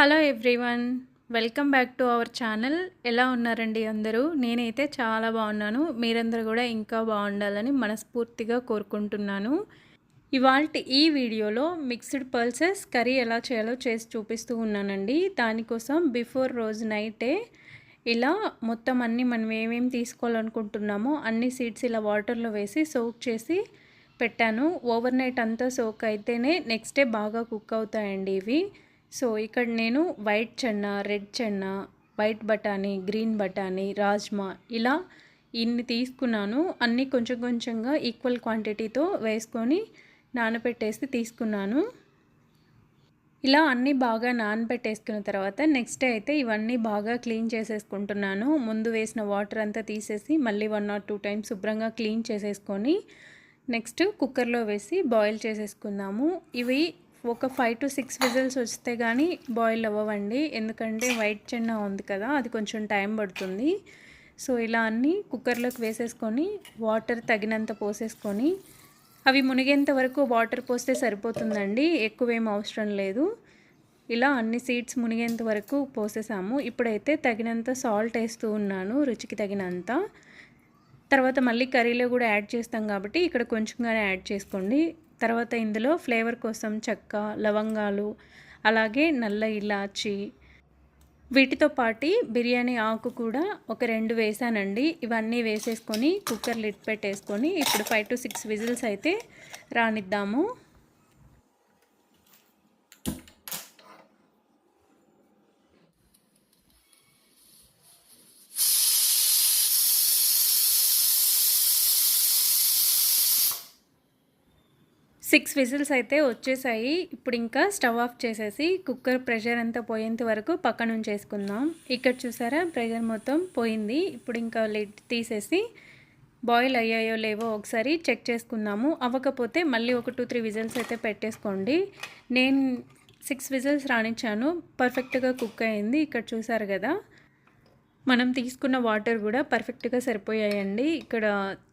Hello everyone welcome back to our channel. ఎలా ఉన్నారండి అందరూ? నేనైతే చాలా బాగున్నాను. మీరందరూ కూడా ఇంకా బాగుండాలని మనస్ఫూర్తిగా కోరుకుంటున్నాను. ఇవాళ ఈ వీడియోలో మిక్స్డ్ పల్సెస్ కర్రీ ఎలా చేయాలో చేసి చూపిస్తూ ఉన్నానండి. దానికోసం బిఫోర్ రోజు నైటే ఇలా మొత్తం అన్నీ మనం ఏమేమి తీసుకోవాలనుకుంటున్నామో అన్ని సీడ్స్ ఇలా వాటర్లో వేసి సోక్ చేసి పెట్టాను. ఓవర్ నైట్ అంతా సోక్ అయితేనే నెక్స్ట్ డే బాగా కుక్ అవుతాయండి ఇవి. సో ఇక్కడ నేను వైట్ చెన్న రెడ్ చెన్న వైట్ బఠానీ గ్రీన్ బఠానీ రాజ్మా ఇలా ఇన్ని తీసుకున్నాను. అన్నీ కొంచెం కొంచెంగా ఈక్వల్ క్వాంటిటీతో వేసుకొని నానబెట్టేసి తీసుకున్నాను. ఇలా అన్నీ బాగా నానబెట్టేసుకున్న తర్వాత నెక్స్ట్ అయితే ఇవన్నీ బాగా క్లీన్ చేసేసుకుంటున్నాను. ముందు వేసిన వాటర్ అంతా తీసేసి మళ్ళీ వన్ ఆర్ టూ టైమ్స్ శుభ్రంగా క్లీన్ చేసేసుకొని నెక్స్ట్ కుక్కర్లో వేసి బాయిల్ చేసేసుకుందాము. ఇవి ఒక ఫైవ్ టు సిక్స్ విజిల్స్ వస్తే కానీ బాయిల్ అవ్వవండి. ఎందుకంటే వైట్ చెన్న ఉంది కదా అది కొంచెం టైం పడుతుంది. సో ఇలా అన్నీ కుక్కర్లోకి వేసేసుకొని వాటర్ తగినంత పోసేసుకొని అవి మునిగేంత వరకు వాటర్ పోస్తే సరిపోతుందండి. ఎక్కువేం అవసరం లేదు. ఇలా అన్ని సీడ్స్ మునిగేంత వరకు పోసేసాము. ఇప్పుడైతే తగినంత సాల్ట్ వేస్తూ ఉన్నాను రుచికి తగినంత. తర్వాత మళ్ళీ కర్రీలో కూడా యాడ్ చేస్తాం కాబట్టి ఇక్కడ కొంచెంగానే యాడ్ చేసుకోండి. తర్వాత ఇందులో ఫ్లేవర్ కోసం చెక్క లవంగాలు అలాగే నల్ల ఇలాచి. వీటితో పాటు బిర్యానీ ఆకు కూడా ఒక రెండు వేసానండి. ఇవన్నీ వేసేసుకొని కుక్కర్ లిడ్ పెట్టేసుకొని ఇప్పుడు ఫైవ్ టు సిక్స్ విజిల్స్ అయితే రానిద్దాము. సిక్స్ విజిల్స్ అయితే వచ్చేసాయి. ఇప్పుడు ఇంకా స్టవ్ ఆఫ్ చేసేసి కుక్కర్ ప్రెషర్ అంతా పోయేంత వరకు పక్కన ఉంచేసుకుందాం. ఇక్కడ చూసారా? ప్రెషర్ మొత్తం పోయింది. ఇప్పుడు ఇంకా లిడ్ తీసేసి బాయిల్ అయ్యాయో లేవో ఒకసారి చెక్ చేసుకుందాము. అవ్వకపోతే మళ్ళీ ఒక టూ త్రీ విజిల్స్ అయితే పెట్టేసుకోండి. నేను సిక్స్ విజిల్స్ రానిచ్చాను. పర్ఫెక్ట్గా కుక్ అయింది. ఇక్కడ చూసారు కదా? మనం తీసుకున్న వాటర్ కూడా పర్ఫెక్ట్గా సరిపోయాయండి. ఇక్కడ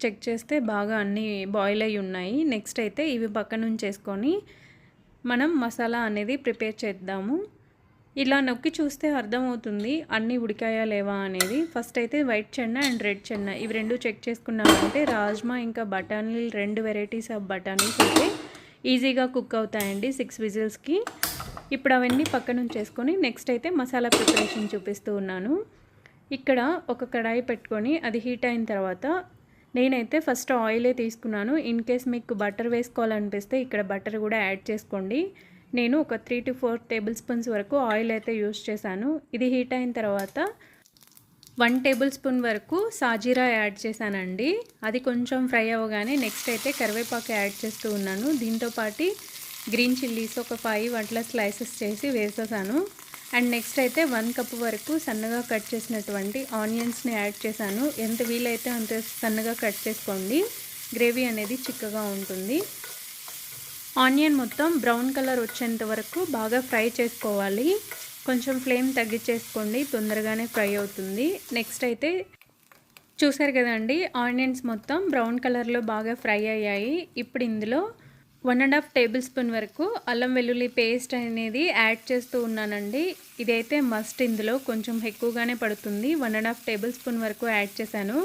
చెక్ చేస్తే బాగా అన్నీ బాయిల్ అయి ఉన్నాయి. నెక్స్ట్ అయితే ఇవి పక్క నుంచి వేసుకొని మనం మసాలా అనేది ప్రిపేర్ చేద్దాము. ఇలా నొక్కి చూస్తే అర్థమవుతుంది అన్నీ ఉడికాయా లేవా అనేది. ఫస్ట్ అయితే వైట్ చెన్న అండ్ రెడ్ చెన్న ఇవి రెండు చెక్ చేసుకున్నామంటే రాజ్మా ఇంకా బఠానీలు రెండు వెరైటీస్ ఆఫ్ బఠానీస్ అయితే ఈజీగా కుక్ అవుతాయండి సిక్స్ విజిల్స్కి. ఇప్పుడు అవన్నీ పక్కనుంచేసుకొని నెక్స్ట్ అయితే మసాలా ప్రిపరేషన్ చూపిస్తూ ఉన్నాను. ఇక్కడ ఒక కడాయి పెట్టుకొని అది హీట్ అయిన తర్వాత నేనైతే ఫస్ట్ ఆయిలే తీసుకున్నాను. ఇన్ కేస్ మీకు బటర్ వేసుకోవాలనిపిస్తే ఇక్కడ బటర్ కూడా యాడ్ చేసుకోండి. నేను ఒక three to four tablespoons వరకు ఆయిల్ అయితే యూస్ చేశాను. ఇది హీట్ అయిన తర్వాత వన్ టేబుల్ స్పూన్ వరకు సాజీరా యాడ్ చేశానండి. అది కొంచెం ఫ్రై అవ్వగానే నెక్స్ట్ అయితే కరివేపాకు యాడ్ చేస్తూ ఉన్నాను. దీంతోపాటి గ్రీన్ చిల్లీస్ ఒక ఫైవ్ అట్లా స్లైసెస్ చేసి వేసేసాను. అండ్ నెక్స్ట్ అయితే వన్ కప్ వరకు సన్నగా కట్ చేసినటువంటి ఆనియన్స్ని యాడ్ చేశాను. ఎంత వీలైతే అంత సన్నగా కట్ చేసుకోండి. గ్రేవీ అనేది చిక్కగా ఉంటుంది. ఆనియన్ మొత్తం బ్రౌన్ కలర్ వచ్చేంత వరకు బాగా ఫ్రై చేసుకోవాలి. కొంచెం ఫ్లేమ్ తగ్గించేసుకోండి. తొందరగానే ఫ్రై అవుతుంది. నెక్స్ట్ అయితే చూసారు కదండి ఆనియన్స్ మొత్తం బ్రౌన్ కలర్లో బాగా ఫ్రై అయ్యాయి. ఇప్పుడు ఇందులో one and half tablespoon వరకు అల్లం వెల్లుల్లి పేస్ట్ అనేది యాడ్ చేస్తూ ఉన్నానండి. ఇదైతే మస్ట్ ఇందులో కొంచెం ఎక్కువగానే పడుతుంది. One and half tablespoon వరకు యాడ్ చేశాను.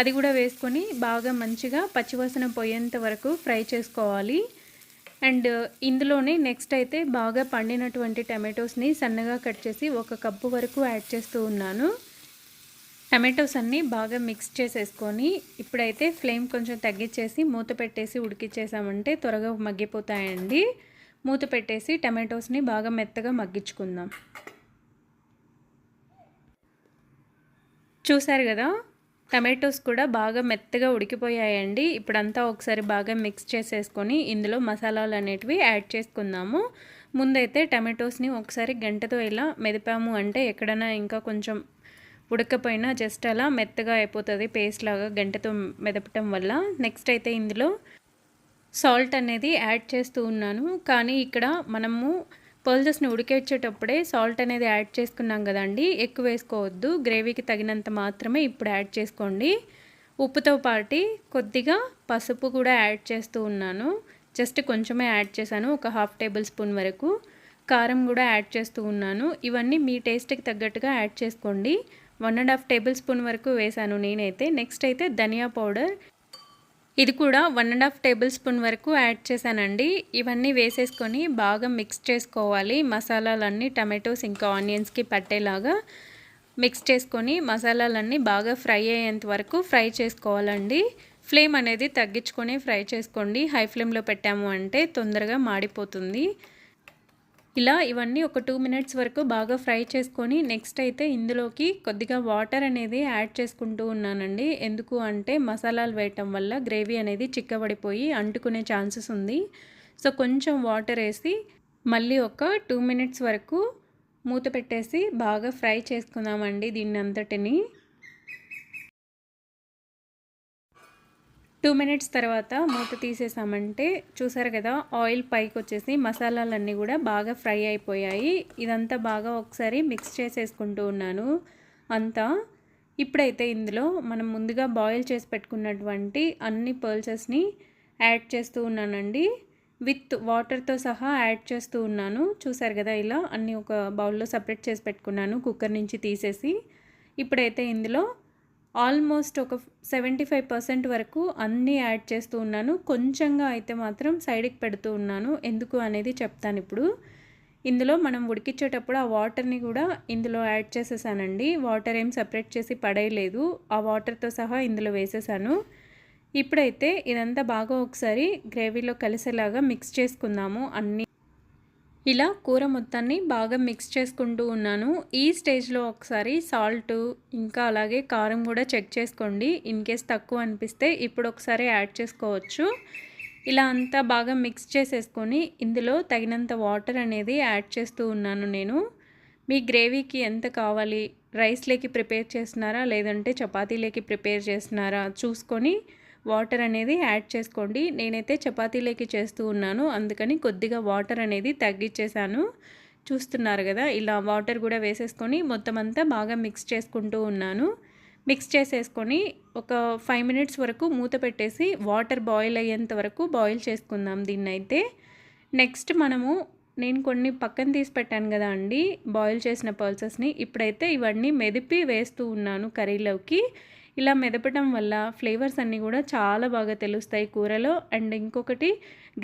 అది కూడా వేసుకొని బాగా మంచిగా పచ్చివాసన పోయేంత వరకు ఫ్రై చేసుకోవాలి. అండ్ ఇందులోనే నెక్స్ట్ అయితే బాగా పండినటువంటి టమాటోస్ని సన్నగా కట్ చేసి ఒక కప్పు వరకు యాడ్ చేస్తూ ఉన్నాను. టమాటోస్ అన్నీ బాగా మిక్స్ చేసేసుకొని ఇప్పుడైతే ఫ్లేమ్ కొంచెం తగ్గించేసి మూత పెట్టేసి ఉడికిచ్చేసామంటే త్వరగా మగ్గిపోతాయండి. మూత పెట్టేసి టమాటోస్ని బాగా మెత్తగా మగ్గించుకుందాం. చూసారు కదా? టమాటోస్ కూడా బాగా మెత్తగా ఉడికిపోయాయండి. ఇప్పుడంతా ఒకసారి బాగా మిక్స్ చేసేసుకొని ఇందులో మసాలాలు అనేటివి యాడ్ చేసుకుందాము. ముందైతే టమాటోస్ని ఒకసారి గంటతో ఇలా మెదిపాము అంటే ఎక్కడైనా ఇంకా కొంచెం ఉడకపోయినా జస్ట్ అలా మెత్తగా అయిపోతుంది పేస్ట్ లాగా గంటతో మెదపటం వల్ల. నెక్స్ట్ అయితే ఇందులో సాల్ట్ అనేది యాడ్ చేస్తూ ఉన్నాను. కానీ ఇక్కడ మనము పల్సెస్ని ఉడికేసేటప్పుడే సాల్ట్ అనేది యాడ్ చేసుకున్నాం కదండి. ఎక్కువ వేసుకోవద్దు. గ్రేవీకి తగినంత మాత్రమే ఇప్పుడు యాడ్ చేసుకోండి. ఉప్పుతో పాటు కొద్దిగా పసుపు కూడా యాడ్ చేస్తూ ఉన్నాను. జస్ట్ కొంచెమే యాడ్ చేశాను. ఒక హాఫ్ టేబుల్ స్పూన్ వరకు. కారం కూడా యాడ్ చేస్తూ ఉన్నాను. ఇవన్నీ మీ టేస్ట్కి తగ్గట్టుగా యాడ్ చేసుకోండి. One and half tablespoon వరకు వేసాను నేనైతే. నెక్స్ట్ అయితే ధనియా పౌడర్. ఇది కూడా one and half tablespoon వరకు యాడ్ చేశానండి. ఇవన్నీ వేసేసుకొని బాగా మిక్స్ చేసుకోవాలి. మసాలాలన్నీ టమాటోస్ ఇంకా ఆనియన్స్కి పట్టేలాగా మిక్స్ చేసుకొని మసాలాలన్నీ బాగా ఫ్రై అయ్యేంత వరకు ఫ్రై చేసుకోవాలండి. ఫ్లేమ్ అనేది తగ్గించుకొని ఫ్రై చేసుకోండి. హై ఫ్లేమ్లో పెట్టాము అంటే తొందరగా మాడిపోతుంది. ఇలా ఇవన్నీ ఒక టూ మినిట్స్ వరకు బాగా ఫ్రై చేసుకొని నెక్స్ట్ అయితే ఇందులోకి కొద్దిగా వాటర్ అనేది యాడ్ చేసుకుంటూ ఉన్నానండి. ఎందుకు అంటే మసాలాలు వేయటం వల్ల గ్రేవీ అనేది చిక్కబడిపోయి అంటుకునే ఛాన్సెస్ ఉంది. సో కొంచెం వాటర్ వేసి మళ్ళీ ఒక టూ మినిట్స్ వరకు మూత పెట్టేసి బాగా ఫ్రై చేసుకుందామండి దీన్ని అంతటిని టూ మినిట్స్ తర్వాత మూత తీసేసామంటే చూసారు కదా ఆయిల్ పైకి వచ్చేసి మసాలాలన్నీ కూడా బాగా ఫ్రై అయిపోయాయి. ఇదంతా బాగా ఒకసారి మిక్స్ చేసేసుకుంటూ ఉన్నాను అంతా. ఇప్పుడైతే ఇందులో మనం ముందుగా బాయిల్ చేసి పెట్టుకున్నటువంటి అన్ని పర్ల్సెస్ని యాడ్ చేస్తూ ఉన్నానండి. విత్ వాటర్తో సహా యాడ్ చేస్తూ ఉన్నాను. చూసారు కదా ఇలా అన్నీ ఒక బౌల్లో సపరేట్ చేసి పెట్టుకున్నాను కుక్కర్ నుంచి తీసేసి. ఇప్పుడైతే ఇందులో ఆల్మోస్ట్ ఒక సెవెంటీ ఫైవ్ పర్సెంట్ వరకు అన్నీ యాడ్ చేస్తూ ఉన్నాను. కొంచెంగా అయితే మాత్రం సైడ్కి పెడుతూ ఉన్నాను. ఎందుకు అనేది చెప్తాను ఇప్పుడు. ఇందులో మనం ఉడికించేటప్పుడు ఆ వాటర్ని కూడా ఇందులో యాడ్ చేసేసానండి. వాటర్ ఏం సపరేట్ చేసి పడేయలేదు. ఆ వాటర్తో సహా ఇందులో వేసేసాను. ఇప్పుడైతే ఇదంతా బాగా ఒకసారి గ్రేవీలో కలిసేలాగా మిక్స్ చేసుకుందాము. అన్ని ఇలా కూర మొత్తాన్ని బాగా మిక్స్ చేసుకుంటూ ఉన్నాను. ఈ స్టేజ్లో ఒకసారి సాల్ట్ ఇంకా అలాగే కారం కూడా చెక్ చేసుకోండి. ఇన్ కేస్ తక్కువ అనిపిస్తే ఇప్పుడు ఒకసారి యాడ్ చేసుకోవచ్చు. ఇలా అంతా బాగా మిక్స్ చేసేసుకొని ఇందులో తగినంత వాటర్ అనేది యాడ్ చేస్తూ ఉన్నాను నేను. మీ గ్రేవీకి ఎంత కావాలి? రైస్లోకి ప్రిపేర్ చేస్తున్నారా? లేదంటే చపాతీలోకి ప్రిపేర్ చేస్తున్నారా? చూసుకొని వాటర్ అనేది యాడ్ చేసుకోండి. నేనైతే చపాతీలోకి చేస్తూ ఉన్నాను. అందుకని కొద్దిగా వాటర్ అనేది తగ్గించేశాను చూస్తున్నారు కదా ఇలా వాటర్ కూడా వేసేసుకొని మొత్తం అంతా బాగా మిక్స్ చేసుకుంటూ ఉన్నాను. మిక్స్ చేసేసుకొని ఒక ఫైవ్ మినిట్స్ వరకు మూత పెట్టేసి వాటర్ బాయిల్ అయ్యేంత వరకు బాయిల్ చేసుకుందాం దీన్ని అయితే నెక్స్ట్ మనము నేను కొన్ని పక్కన తీసి పెట్టాను కదా అండి బాయిల్ చేసిన పల్సెస్ని. ఇప్పుడైతే ఇవన్నీ మెదిపి వేస్తూ ఉన్నాను కర్రీలోకి. ఇలా మెదపడం వల్ల ఫ్లేవర్స్ అన్నీ కూడా చాలా బాగా తెలుస్తాయి కూరలో. అండ్ ఇంకొకటి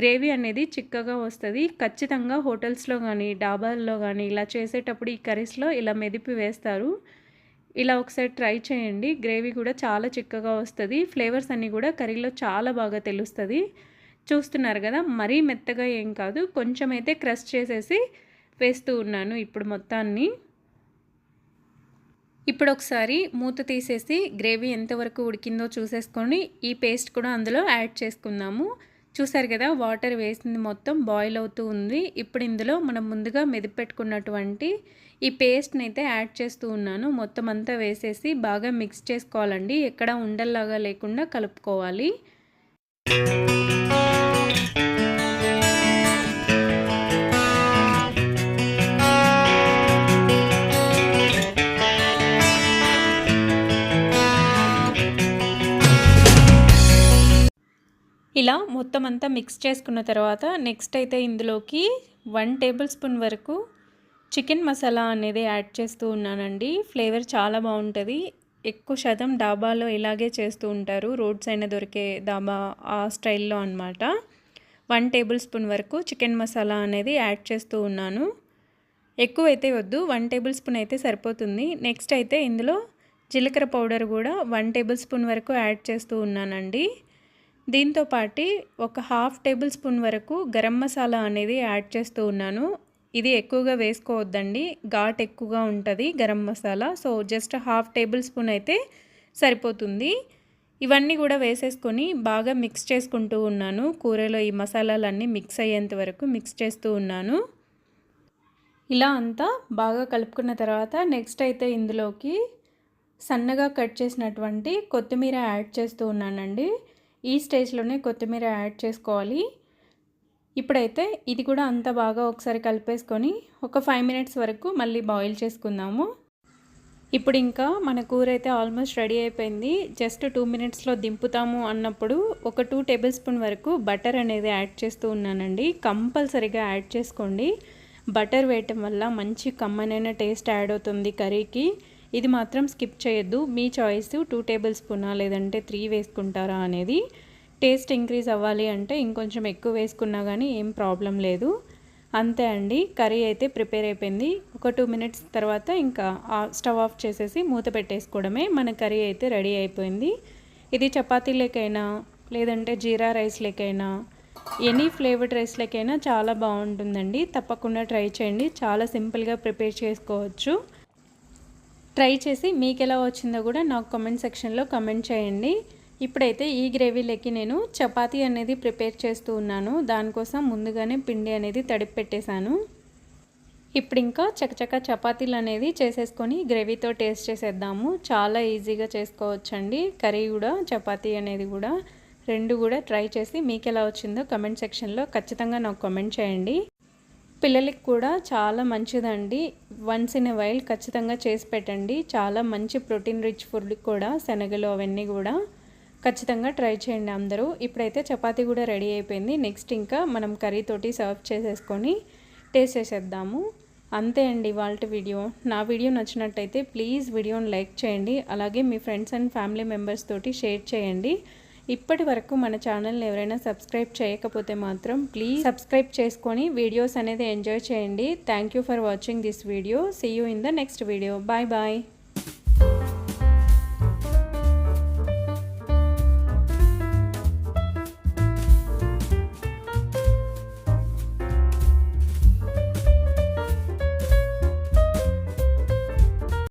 గ్రేవీ అనేది చిక్కగా వస్తుంది. ఖచ్చితంగా హోటల్స్లో కానీ డాబాల్లో కానీ ఇలా చేసేటప్పుడు ఈ కర్రీస్లో ఇలా మెదిపి వేస్తారు. ఇలా ఒకసారి ట్రై చేయండి. గ్రేవీ కూడా చాలా చిక్కగా వస్తుంది. ఫ్లేవర్స్ అన్నీ కూడా కర్రీలో చాలా బాగా తెలుస్తుంది. చూస్తున్నారు కదా మరీ మెత్తగా ఏం కాదు. కొంచెం అయితే క్రష్ చేసేసి వేస్తూ ఉన్నాను ఇప్పుడు మొత్తాన్ని. ఇప్పుడు ఒకసారి మూత తీసేసి గ్రేవీ ఎంతవరకు ఉడికిందో చూసేసుకొని ఈ పేస్ట్ కూడా అందులో యాడ్ చేసుకుందాము. చూసారు కదా వాటర్ వేసింది మొత్తం బాయిల్ అవుతూ ఉంది. ఇప్పుడు ఇందులో మనం ముందుగా మెదిపెట్టుకున్నటువంటి ఈ పేస్ట్ని అయితే యాడ్ చేస్తూ ఉన్నాను. మొత్తం అంతా వేసేసి బాగా మిక్స్ చేసుకోవాలండి. ఎక్కడ ఉండల్లాగా లేకుండా కలుపుకోవాలి. మొత్తం అంతా మిక్స్ చేసుకున్న తర్వాత నెక్స్ట్ అయితే ఇందులోకి వన్ టేబుల్ స్పూన్ వరకు చికెన్ మసాలా అనేది యాడ్ చేస్తూ ఉన్నానండి. ఫ్లేవర్ చాలా బాగుంటుంది. ఎక్కువ శాతం డాబాలో ఇలాగే చేస్తూ ఉంటారు. రోడ్స్ అయినా దొరికే డాబా ఆ స్టైల్లో అనమాట వన్ టేబుల్ స్పూన్ వరకు చికెన్ మసాలా అనేది యాడ్ చేస్తూ ఉన్నాను. ఎక్కువ అయితే వద్దు. వన్ టేబుల్ స్పూన్ అయితే సరిపోతుంది. నెక్స్ట్ అయితే ఇందులో జీలకర్ర పౌడర్ కూడా వన్ టేబుల్ స్పూన్ వరకు యాడ్ చేస్తూ ఉన్నానండి. దీంతో పాటు ఒక హాఫ్ టేబుల్ స్పూన్ వరకు గరం మసాలా అనేది యాడ్ చేస్తూ ఉన్నాను. ఇది ఎక్కువగా వేసుకోవద్దండి. ఘాట్ ఎక్కువగా ఉంటుంది garam masala. So just half tablespoon అయితే సరిపోతుంది. ఇవన్నీ కూడా వేసేసుకొని బాగా మిక్స్ చేసుకుంటూ ఉన్నాను. కూరలో ఈ మసాలాలన్నీ మిక్స్ అయ్యేంత వరకు మిక్స్ చేస్తూ ఉన్నాను. ఇలా అంతా బాగా కలుపుకున్న తర్వాత నెక్స్ట్ అయితే ఇందులోకి సన్నగా కట్ చేసినటువంటి కొత్తిమీర యాడ్ చేస్తూ ఉన్నానండి. ఈ స్టేజ్లోనే కొత్తిమీర యాడ్ చేసుకోవాలి. ఇప్పుడైతే ఇది కూడా అంత బాగా ఒకసారి కలిపేసుకొని ఒక ఫైవ్ మినిట్స్ వరకు మళ్ళీ బాయిల్ చేసుకుందాము. ఇప్పుడు ఇంకా మన కూర అయితే ఆల్మోస్ట్ రెడీ అయిపోయింది. జస్ట్ టూ మినిట్స్లో దింపుతాము అన్నప్పుడు ఒక టూ టేబుల్ స్పూన్ వరకు బటర్ అనేది యాడ్ చేస్తూ ఉన్నానండి. కంపల్సరీగా యాడ్ చేసుకోండి. బటర్ వేయటం వల్ల మంచి కమ్మనైన టేస్ట్ యాడ్ అవుతుంది కర్రీకి. ఇది మాత్రం స్కిప్ చేయొద్దు. మీ చాయిస్ టూ టేబుల్ స్పూనా లేదంటే త్రీ వేసుకుంటారా అనేది టేస్ట్ ఇంక్రీజ్ అవ్వాలి అంటే ఇంకొంచెం ఎక్కువ వేసుకున్నా కానీ ఏం ప్రాబ్లం లేదు. అంతే అండి. కర్రీ అయితే ప్రిపేర్ అయిపోయింది. ఒక టూ మినిట్స్ తర్వాత ఇంకా స్టవ్ ఆఫ్ చేసేసి మూత పెట్టేసుకోవడమే మన కర్రీ అయితే రెడీ అయిపోయింది. ఇది చపాతీలకైనా లేదంటే జీరా రైస్లకైనా ఎనీ ఫ్లేవర్డ్ రైస్లకైనా చాలా బాగుంటుందండి. తప్పకుండా ట్రై చేయండి. చాలా సింపుల్గా ప్రిపేర్ చేసుకోవచ్చు. ట్రై చేసి మీకు ఎలా వచ్చిందో కూడా నాకు కామెంట్ సెక్షన్లో కమెంట్ చేయండి. ఇప్పుడైతే ఈ గ్రేవీలోకి నేను చపాతీ అనేది ప్రిపేర్ చేస్తూ ఉన్నాను. దానికోసం ముందుగానే పిండి అనేది తడిపి పెట్టేశాను. ఇప్పుడు ఇంకా చకచక చపాతీలు అనేది చేసేసుకొని గ్రేవీతో టేస్ట్ చేసేద్దాము. చాలా ఈజీగా చేసుకోవచ్చండి. కర్రీ కూడా చపాతీ అనేది కూడా రెండు కూడా ట్రై చేసి మీకు ఎలా వచ్చిందో కమెంట్ సెక్షన్లో ఖచ్చితంగా నాకు కామెంట్ చేయండి. పిల్లలకి కూడా చాలా మంచిదండి. వన్స్ ఇన్ ఎ వైల్ ఖచ్చితంగా చేసి పెట్టండి. చాలా మంచి ప్రోటీన్ రిచ్ ఫుడ్ కూడా శనగలు అవన్నీ కూడా ఖచ్చితంగా ట్రై చేయండి అందరూ. ఇప్పుడైతే చపాతీ కూడా రెడీ అయిపోయింది. నెక్స్ట్ ఇంకా మనం కర్రీతోటి సర్వ్ చేసేసుకొని టేస్ట్ చేసేద్దాము. అంతే అండి వాళ్ళ వీడియో. నా వీడియో నచ్చినట్టయితే ప్లీజ్ వీడియోని లైక్ చేయండి. అలాగే మీ ఫ్రెండ్స్ అండ్ ఫ్యామిలీ మెంబర్స్ తోటి షేర్ చేయండి. ఇప్పటి వరకు మన ఛానల్ని ఎవరైనా సబ్స్క్రైబ్ చేయకపోతే మాత్రం ప్లీజ్ సబ్స్క్రైబ్ చేసుకొని వీడియోస్ అనేది ఎంజాయ్ చేయండి. Thank for watching this video see you in the next video bye bye